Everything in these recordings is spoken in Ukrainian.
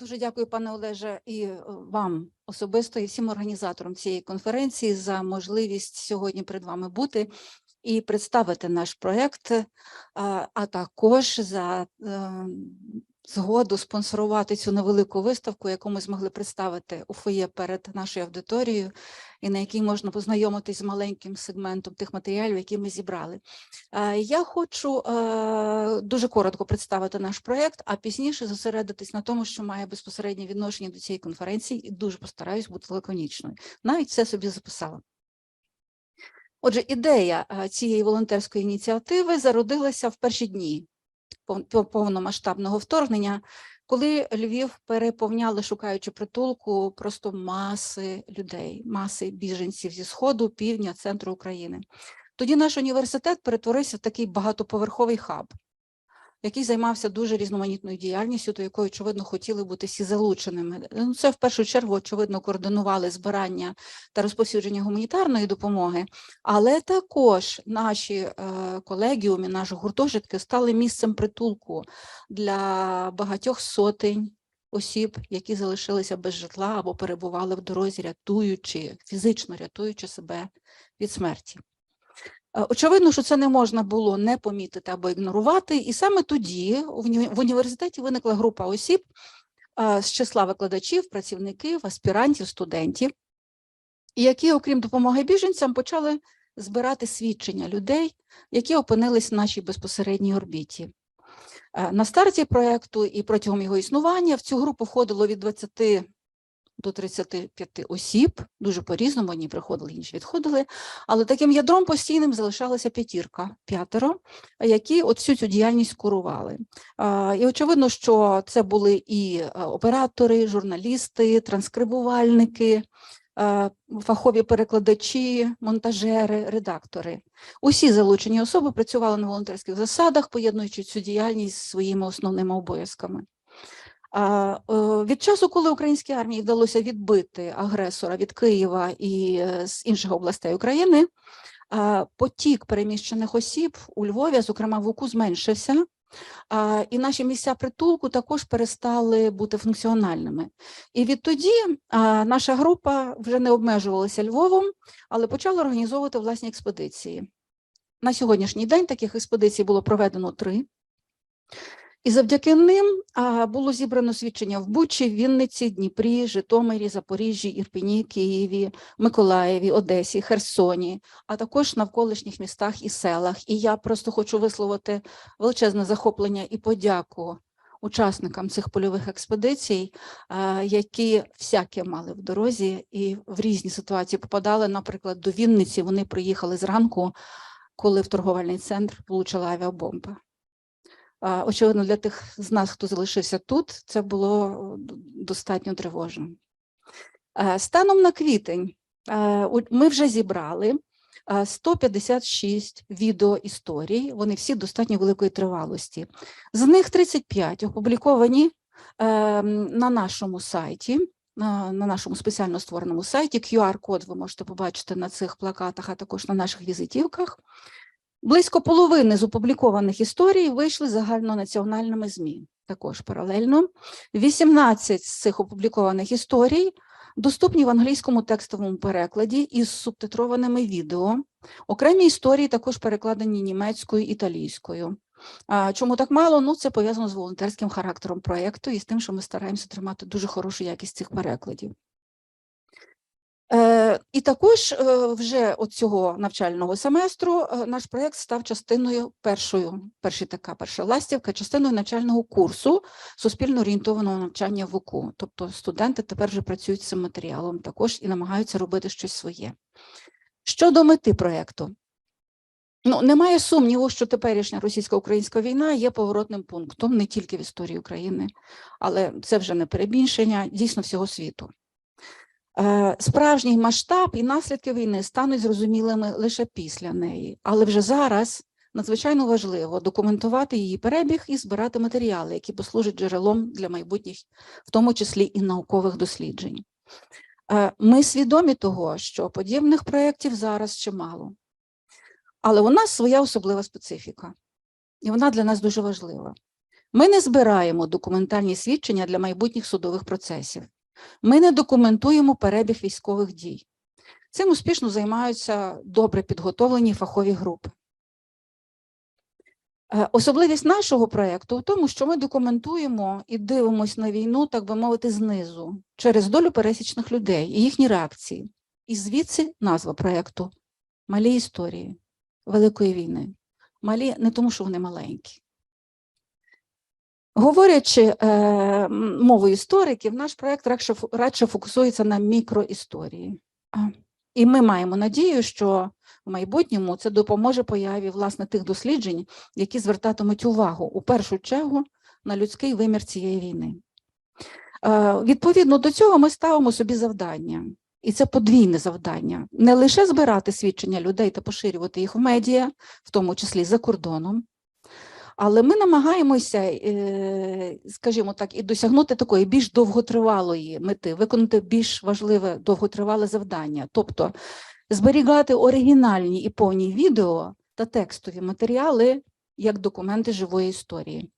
Дуже дякую, пане Олеже, і е, вам особисто, і всім організаторам цієї конференції за можливість сьогодні перед вами бути і представити наш проєкт, а, а також за е, згоду спонсорувати цю невелику виставку, яку ми змогли представити у фоє перед нашою аудиторією, і на якій можна познайомитись з маленьким сегментом тих матеріалів, які ми зібрали. Е, Я хочу е, дуже коротко представити наш проєкт, а пізніше зосередитись на тому, що має безпосереднє відношення до цієї конференції, і дуже постараюсь бути лаконічною. Навіть все собі записала. Отже, ідея е, цієї волонтерської ініціативи зародилася в перші дні повномасштабного вторгнення, коли Львів переповняли, шукаючи притулку, просто маси людей, маси біженців зі сходу, півдня, центру України. Тоді наш університет перетворився в такий багатоповерховий хаб, який займався дуже різноманітною діяльністю, до якої, очевидно, хотіли бути всі залученими. Ну, Це в першу чергу, очевидно, координували збирання та розповсюдження гуманітарної допомоги, але також наші е, колегіуми, наші гуртожитки стали місцем притулку для багатьох сотень осіб, які залишилися без житла або перебували в дорозі, рятуючи, фізично рятуючи себе від смерті. Е, Очевидно, що це не можна було не помітити або ігнорувати, і саме тоді в університеті виникла група осіб е, з числа викладачів, працівників, аспірантів, студентів, які, окрім допомоги біженцям, почали збирати свідчення людей, які опинились в нашій безпосередній орбіті. Е, На старті проєкту і протягом його існування в цю групу входило від 20 до 35 осіб, дуже по-різному, одні приходили, інші відходили, але таким ядром постійним залишалася п'ятірка, п'ятеро, які от всю цю діяльність курували. І очевидно, що це були і е, оператори, журналісти, транскрибувальники, е, фахові перекладачі, монтажери, редактори. Усі залучені особи працювали на волонтерських засадах, поєднуючи цю діяльність з своїми основними обов'язками. Е, Від часу, коли українській армії вдалося відбити агресора від Києва і е, з інших областей України, потік переміщених осіб у Львові, зокрема в УКУ, зменшився. І наші місця притулку також перестали бути функціональними. І відтоді наша група вже не обмежувалася Львовом, але почала організовувати власні експедиції. На сьогоднішній день таких експедицій було проведено три. І завдяки ним було зібрано свідчення в Бучі, Вінниці, Дніпрі, Житомирі, Запоріжжі, Ірпіні, Києві, Миколаєві, Одесі, Херсоні, а також навколишніх містах і селах. І я просто хочу висловити величезне захоплення і подяку учасникам цих польових експедицій, які всяке мали в дорозі і в різні ситуації попадали. Наприклад, до Вінниці вони приїхали зранку, коли в торговельний центр влучила авіабомба. Очевидно, для тих з нас, хто залишився тут, це було е, достатньо тривожно. Е, Станом на квітень е, ми вже зібрали е, 156 відеоісторій, вони всі достатньо великої тривалості. З них 35 опубліковані е, на нашому сайті, на нашому спеціально створеному сайті. QR-код ви можете побачити на цих плакатах, а також на наших візитівках. Близько половини з опублікованих історій вийшли загальнонаціональними ЗМІ. Також паралельно 18 з цих опублікованих історій доступні в англійському текстовому перекладі із субтитрованими відео. Окремі історії також перекладені німецькою, італійською. Чому так мало? Ну, це пов'язано з волонтерським характером проєкту і з тим, що ми стараємося тримати дуже хорошу якість цих перекладів. І також е, вже от цього навчального семестру е, наш проєкт став частиною першою, перший така перша ластівка, частиною навчального курсу суспільно орієнтованого навчання в УКУ. Тобто студенти тепер вже працюють з цим матеріалом також і намагаються робити щось своє. Щодо мети проєкту. Ну, немає сумніву, що теперішня російсько-українська війна є поворотним пунктом не тільки в історії України, але це вже не перебільшення дійсно всього світу. Е, Справжній масштаб і наслідки війни стануть зрозумілими лише після неї, але вже зараз надзвичайно важливо документувати її перебіг і збирати матеріали, які послужать джерелом для майбутніх, в тому числі і наукових досліджень. Е, Ми свідомі того, що подібних проєктів зараз чимало, але у нас своя особлива специфіка, і вона для нас дуже важлива. Ми не збираємо документальні свідчення для майбутніх судових процесів. Ми не документуємо перебіг військових дій. Цим успішно займаються добре підготовлені фахові групи. Е, Особливість нашого проєкту в тому, що ми документуємо і дивимося на війну, так би мовити, знизу, через долю пересічних людей і їхні реакції. І звідси назва проєкту Малі історії Великої війни. Малі не тому, що вони маленькі. Говорячи е, мовою істориків, наш проєкт радше, радше фокусується на мікроісторії. І ми маємо надію, що в майбутньому це допоможе появі власне тих досліджень, які звертатимуть увагу у першу чергу на людський вимір цієї війни. Е, Відповідно до цього ми ставимо собі завдання, і це подвійне завдання: не лише збирати свідчення людей та поширювати їх в медіа, в тому числі за кордоном. Але ми намагаємося, е, скажімо так, і досягнути такої більш довготривалої мети, виконати більш важливе довготривале завдання, тобто зберігати оригінальні і повні відео та текстові матеріали як документи живої історії.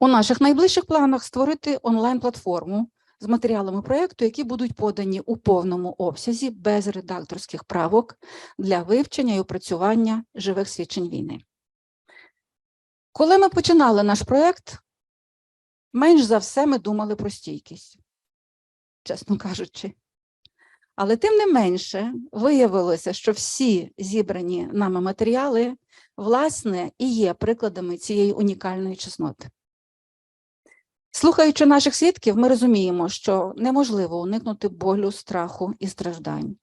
У наших найближчих планах створити онлайн-платформу з матеріалами проєкту, які будуть подані у повному обсязі без редакторських правок для вивчення і опрацювання живих свідчень війни. Коли ми починали наш проєкт, менш за все ми думали про стійкість, чесно кажучи. Але тим не менше виявилося, що всі зібрані нами матеріали, власне, і є прикладами цієї унікальної чесноти. Слухаючи наших свідків, ми розуміємо, що неможливо уникнути болю, страху і страждань.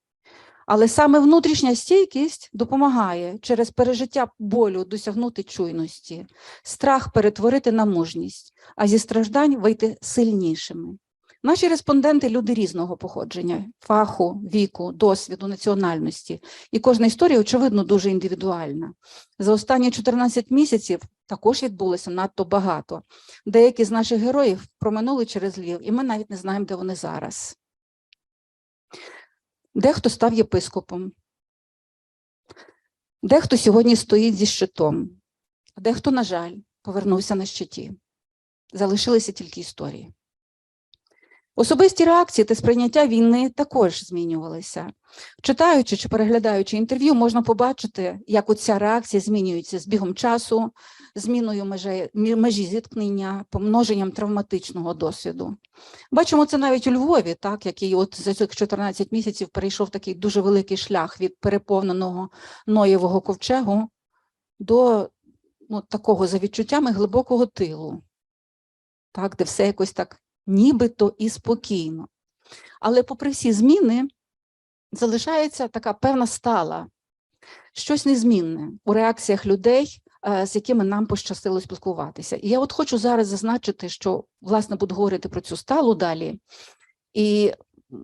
Але саме внутрішня стійкість допомагає через пережиття болю досягнути чуйності, страх перетворити на мужність, а зі страждань вийти сильнішими. Наші респонденти люди різного походження, фаху, віку, досвіду, національності. І кожна історія, очевидно, дуже індивідуальна. За останні 14 місяців також відбулося надто багато. Деякі з наших героїв проминули через Львів, і ми навіть не знаємо, де вони зараз. Дехто став єпископом, дехто сьогодні стоїть зі щитом, а дехто, на жаль, повернувся на щиті. Залишилися тільки історії. Особисті реакції та сприйняття війни також змінювалися. Читаючи чи переглядаючи інтерв'ю, можна побачити, як оця реакція змінюється з бігом часу, зміною межі, межі зіткнення, помноженням травматичного досвіду. Бачимо це навіть у Львові, так, який от за цих 14 місяців перейшов такий дуже великий шлях від переповненого Ноєвого ковчегу до ну, такого за відчуттями глибокого тилу, так, де все якось так нібито і спокійно. Але попри всі зміни, залишається така певна стала, щось незмінне у реакціях людей, з якими нам пощастило спілкуватися. І я от хочу зараз зазначити, що власне буду говорити про цю сталу далі. І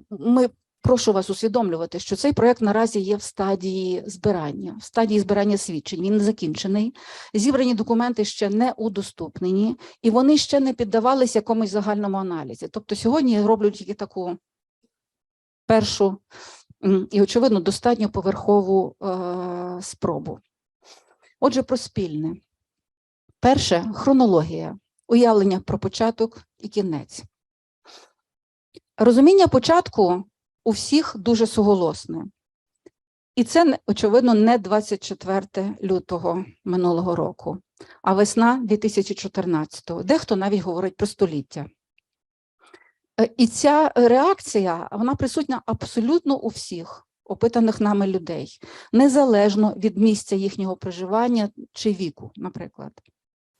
ми прошу вас усвідомлювати, що цей проект наразі є в стадії збирання, в стадії збирання свідчень. Він не закінчений. Зібрані документи ще не удоступнені, і вони ще не піддавалися якомусь загальному аналізі. Тобто сьогодні я роблю тільки таку першу і, очевидно, достатньо поверхову е, спробу. Отже, про спільне. Перше хронологія, уявлення про початок і кінець. Розуміння початку у всіх дуже суголосне. І це, очевидно, не 24 лютого минулого року, а весна 2014-го. Дехто навіть говорить про століття. Е, І ця реакція, вона присутня абсолютно у всіх опитаних нами людей, незалежно від місця їхнього проживання чи віку, наприклад.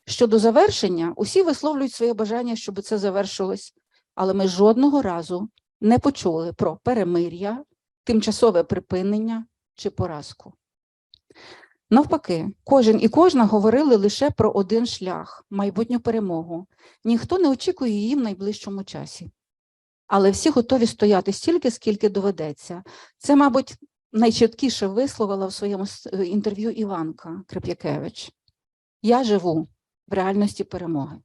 Щодо завершення, усі висловлюють своє бажання, щоб це завершилось, але ми жодного разу не почули про перемир'я, тимчасове припинення чи поразку. Навпаки, кожен і кожна говорили лише про один шлях майбутню перемогу. Ніхто не очікує її в найближчому часі. Але всі готові стояти стільки, скільки доведеться. Це, мабуть, найчіткіше висловила в своєму е, інтерв'ю Іванка Крип'якевич. Я живу в реальності перемоги.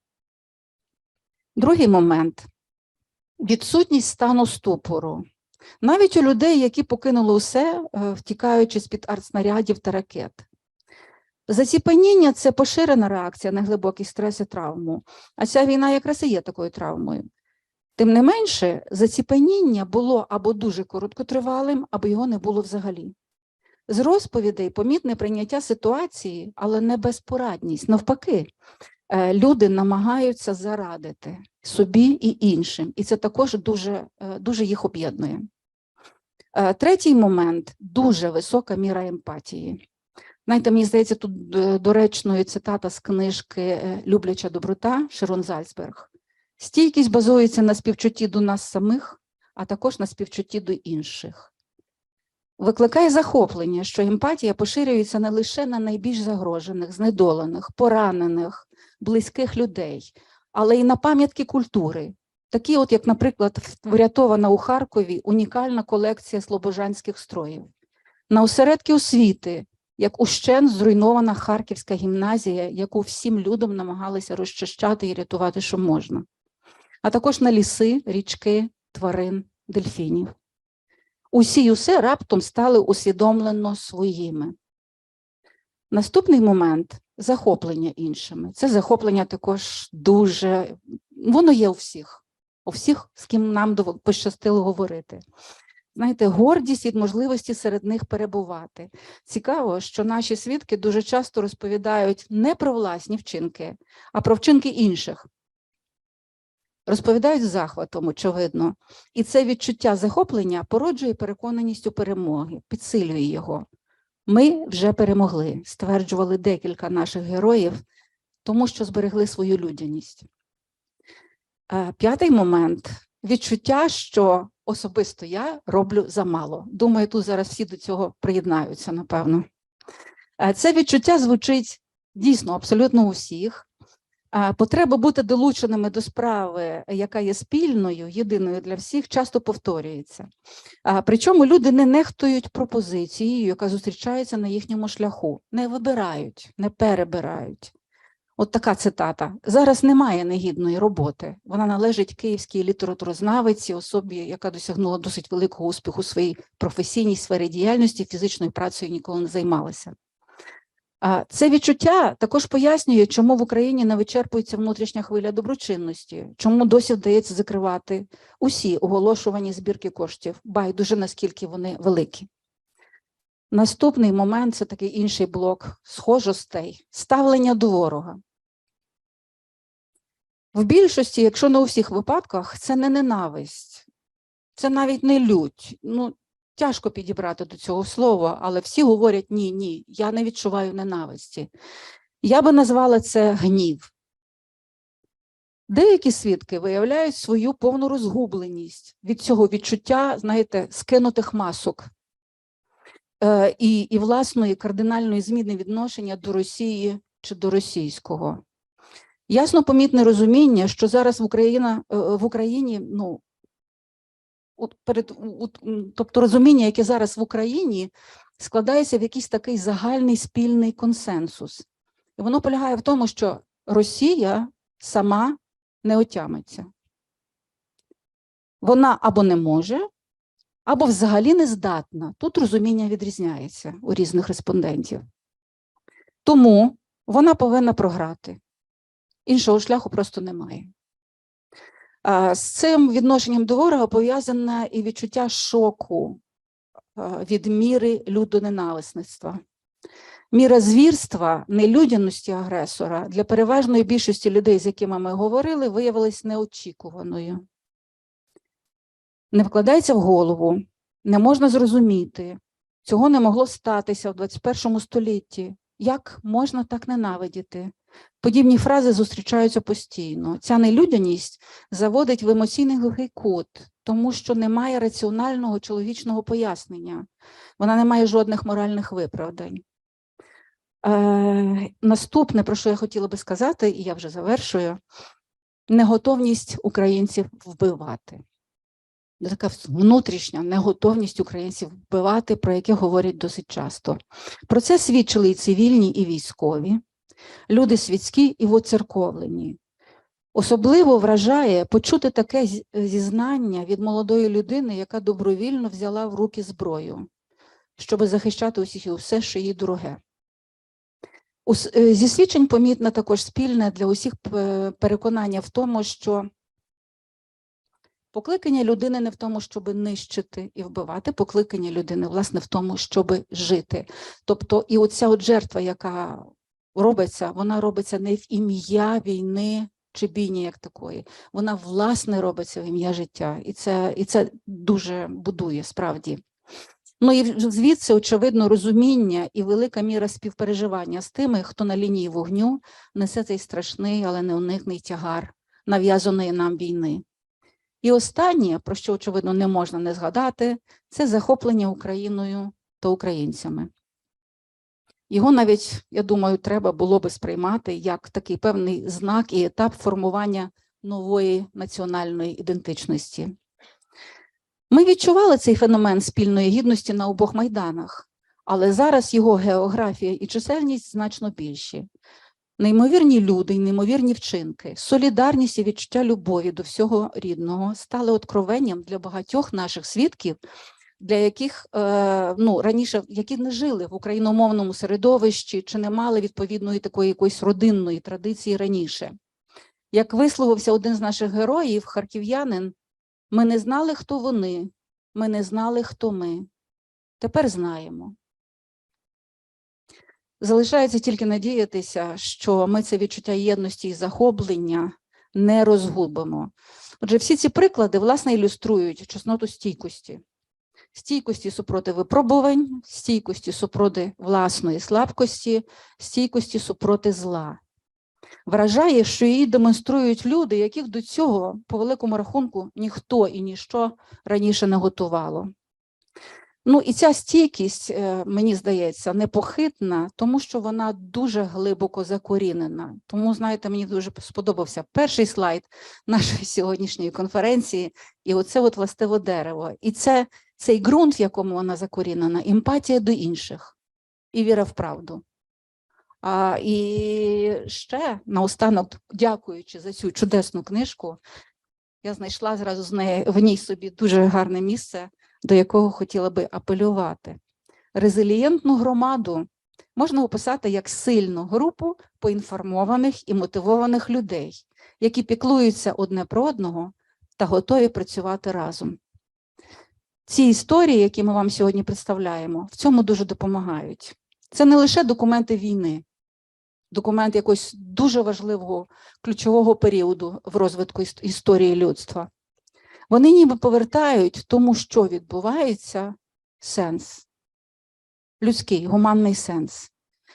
Другий момент відсутність стану ступору. Навіть у людей, які покинули усе, е, втікаючи з-під артснарядів та ракет. Заціпеніння це поширена реакція на глибокий стрес і травму, а ця війна якраз і є такою травмою. Тим не менше, заціпеніння було або дуже короткотривалим, або його не було взагалі. З розповідей помітне прийняття ситуації, але не безпорадність. Навпаки, е, люди намагаються зарадити собі і іншим, і це також дуже, е, дуже їх об'єднує. Е, Третій момент дуже висока міра емпатії. Знаєте, мені здається, тут доречною цитата з книжки Любляча доброта Широн Зальцберг. Стійкість базується на співчутті до нас самих, а також на співчутті до інших. Викликає захоплення, що емпатія поширюється не лише на найбільш загрожених, знедолених, поранених, близьких людей, але й на пам'ятки культури, такі, от як, наприклад, врятована у Харкові унікальна колекція слобожанських строїв, на осередки освіти, як ущен зруйнована Харківська гімназія, яку всім людям намагалися розчищати і рятувати, що можна, а також на ліси, річки, тварин, дельфінів. Усі й усе раптом стали усвідомлено своїми. Наступний момент захоплення іншими. Це захоплення також дуже, воно є у всіх, у всіх, з ким нам пощастило говорити. Знаєте, гордість від можливості серед них перебувати. Цікаво, що наші свідки дуже часто розповідають не про власні вчинки, а про вчинки інших. Розповідають з захватом, очевидно. І це відчуття захоплення породжує переконаність у перемоги, підсилює його. Ми вже перемогли, стверджували декілька наших героїв, тому що зберегли свою людяність. Е, П'ятий момент відчуття, що особисто я роблю замало. Думаю, тут зараз всі до цього приєднаються, напевно. Е, Це відчуття звучить дійсно абсолютно у всіх. Потреба бути долученими до справи, яка є спільною, єдиною для всіх, часто повторюється. Причому люди не нехтують пропозицією, яка зустрічається на їхньому шляху, не вибирають, не перебирають. От така цитата. Зараз немає негідної роботи. Вона належить київській літературознавиці, особі, яка досягнула досить великого успіху у своїй професійній сфері діяльності, фізичною працею ніколи не займалася. Це відчуття також пояснює, чому в Україні не вичерпується внутрішня хвиля доброчинності, чому досі вдається закривати усі оголошувані збірки коштів, байдуже наскільки вони великі. Наступний момент це такий інший блок схожостей, ставлення до ворога. В більшості, якщо не у всіх випадках, це не ненависть, це навіть не лють. Ну, тяжко підібрати до цього слова, але всі говорять ні, ні, я не відчуваю ненависті. Я би назвала це гнів. Деякі свідки виявляють свою повну розгубленість від цього відчуття, знаєте, скинутих масок е, і, і власної кардинальної зміни відношення до Росії чи до російського. Ясно помітне розуміння, що зараз в Україні, в Україні ну, от перед, от, тобто розуміння, яке зараз в Україні складається в якийсь такий загальний спільний консенсус. І воно полягає в тому, що Росія сама не отямиться. Вона або не може, або взагалі не здатна. Тут розуміння відрізняється у різних респондентів. Тому вона повинна програти. Іншого шляху просто немає. З цим відношенням до ворога пов'язане і відчуття шоку від міри людоненависництва. Міра звірства, нелюдяності агресора для переважної більшості людей, з якими ми говорили, виявилась неочікуваною. Не вкладається в голову, не можна зрозуміти, цього не могло статися в 21 столітті. Як можна так ненавидіти? Подібні фрази зустрічаються постійно. Ця нелюдяність заводить в емоційний глухий кут, тому що немає раціонального чоловічного пояснення, вона не має жодних моральних виправдань. Е, наступне, про що я хотіла би сказати, і я вже завершую, неготовність українців вбивати. Така внутрішня неготовність українців вбивати, про яке говорять досить часто. Про це свідчили і цивільні, і військові, люди світські і воцерковлені. Особливо вражає почути таке зізнання від молодої людини, яка добровільно взяла в руки зброю, щоб захищати усіх і все, що їй дороге. Е, Зі свідчень помітне також спільне для усіх переконання в тому, що покликання людини не в тому, щоб нищити і вбивати, покликання людини, власне, в тому, щоб жити. Тобто, і оця от жертва, яка робиться, вона робиться не в ім'я війни чи бійні як такої. Вона, власне, робиться в ім'я життя. І це, і це дуже будує справді. Ну і звідси, очевидно, розуміння і велика міра співпереживання з тими, хто на лінії вогню несе цей страшний, але неуникний тягар нав'язаної нам війни. І останнє, про що, очевидно, не можна не згадати, це захоплення Україною та українцями. Його навіть, я думаю, треба було би сприймати як такий певний знак і етап формування нової національної ідентичності. Ми відчували цей феномен спільної гідності на обох майданах, але зараз його географія і чисельність значно більші. Неймовірні люди, й неймовірні вчинки, солідарність і відчуття любові до всього рідного стали откровенням для багатьох наших свідків, для яких е, ну, раніше які не жили в україномовному середовищі чи не мали відповідної такої якоїсь родинної традиції раніше. Як висловився один з наших героїв, харків'янин, ми не знали, хто вони, ми не знали, хто ми. Тепер знаємо. Залишається тільки надіятися, що ми це відчуття єдності і захоплення не розгубимо. Отже, всі ці приклади, власне, ілюструють чесноту стійкості. Стійкості супроти випробувань, стійкості супроти власної слабкості, стійкості супроти зла. Вражає, що її демонструють люди, яких до цього, по великому рахунку, ніхто і ніщо раніше не готувало. Ну і ця стійкість, е, мені здається, непохитна, тому що вона дуже глибоко закорінена. Тому, знаєте, мені дуже сподобався перший слайд нашої сьогоднішньої конференції, і оце от властиво дерево. І це цей ґрунт, в якому вона закорінена, емпатія до інших і віра в правду. А, і ще наостанок, дякуючи за цю чудесну книжку, я знайшла зразу з неї в ній собі дуже гарне місце, до якого хотіла би апелювати. Резилієнтну громаду можна описати як сильну групу поінформованих і мотивованих людей, які піклуються одне про одного та готові працювати разом. Ці історії, які ми вам сьогодні представляємо, в цьому дуже допомагають. Це не лише документи війни, документ якогось дуже важливого ключового періоду в розвитку історії людства. Вони ніби повертають тому, що відбувається, сенс, людський, гуманний сенс.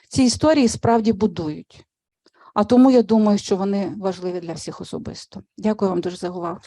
Ці історії справді будують. А тому я думаю, що вони важливі для всіх особисто. Дякую вам дуже за увагу.